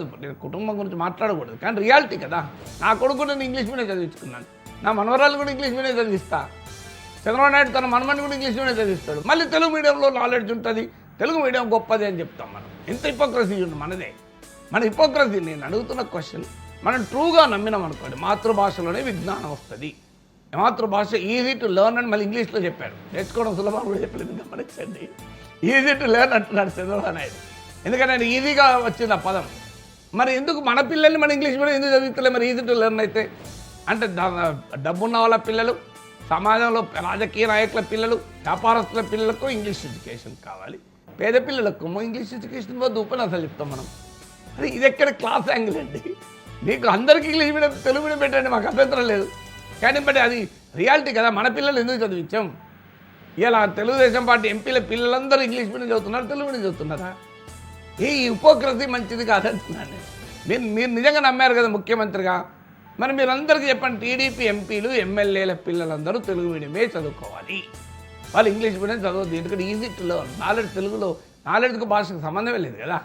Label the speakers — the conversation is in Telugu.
Speaker 1: నేను కుటుంబం గురించి మాట్లాడకూడదు. కానీ రియాలిటీ కదా. నా కొడుకు నేను ఇంగ్లీష్ మీడియం చదివించుకున్నాను. నా మనవరాలు కూడా ఇంగ్లీష్ మీడియం చదివిస్తా. చంద్రబాబు నాయుడు తన మనమని కూడా ఇంగ్లీష్ మీడియం చదివిస్తాడు. మళ్ళీ తెలుగు మీడియంలో నాలెడ్జ్ ఉంటుంది. తెలుగు మీడియం గొప్పది అని చెప్తాం మనం. ఎంత హిపోక్రసీ ఉంది మనదే. మన హిపోక్రసీ నేను అడుగుతున్న క్వశ్చన్ మనం ట్రూగా నమ్మినాం అనుకోండి మాతృభాషలోనే విజ్ఞానం వస్తుంది. మాతృభాష ఈజీ టు లెర్న్ అని మళ్ళీ ఇంగ్లీష్లో చెప్పాడు నేర్చుకోవడం సులభం కూడా చెప్పలేదు గమనించండి. ఈజీ టు లెర్న్ అంటున్నాడు చంద్రబాబు నాయుడు. ఎందుకంటే ఈజీగా వచ్చింది ఆ పదం. మరి ఎందుకు మన పిల్లల్ని మన ఇంగ్లీష్ మీడియం ఎందుకు చదివిస్తలే మరి? ఈజీ టు లెర్న్ అయితే. అంటే డబ్బున్న వాళ్ళ పిల్లలు సమాజంలో రాజకీయ నాయకుల పిల్లలు వ్యాపారస్తుల పిల్లలకు ఇంగ్లీష్ ఎడ్యుకేషన్ కావాలి. పేద పిల్లలకు ఇంగ్లీష్ ఎడ్యుకేషన్ వద్ద ఉపన్యాసాలు చెప్తాం మనం. అది ఇది ఎక్కడ క్లాస్ యాంగిల్ అండి? మీకు అందరికీ ఇంగ్లీష్ మీడియం తెలుగు మీడియం పెట్టండి మాకు అభ్యంతరం లేదు. కానీ బట్ అది రియాలిటీ కదా మన పిల్లలు ఎందుకు చదివించాం? ఇలా తెలుగుదేశం పార్టీ ఎంపీల పిల్లలందరూ ఇంగ్లీష్ మీడియం చదువుతున్నారు తెలుగు మీడియం చదువుతున్నారా? ఈ హిపోక్రసీ మంచిది కాదంటున్నాను నేను. మీరు మీరు నిజంగా నమ్మారు కదా ముఖ్యమంత్రిగా? మరి మీరందరికీ చెప్పండి టీడీపీ ఎంపీలు ఎమ్మెల్యేల పిల్లలందరూ తెలుగు మీడియమే చదువుకోవాలి. వాళ్ళు ఇంగ్లీష్ మీడియం చదవద్దు ఎందుకంటే ఈజీ టు లెర్న్. నాలెడ్జ్ తెలుగులో నాలెడ్జ్కి భాషకు సంబంధమే లేదు కదా.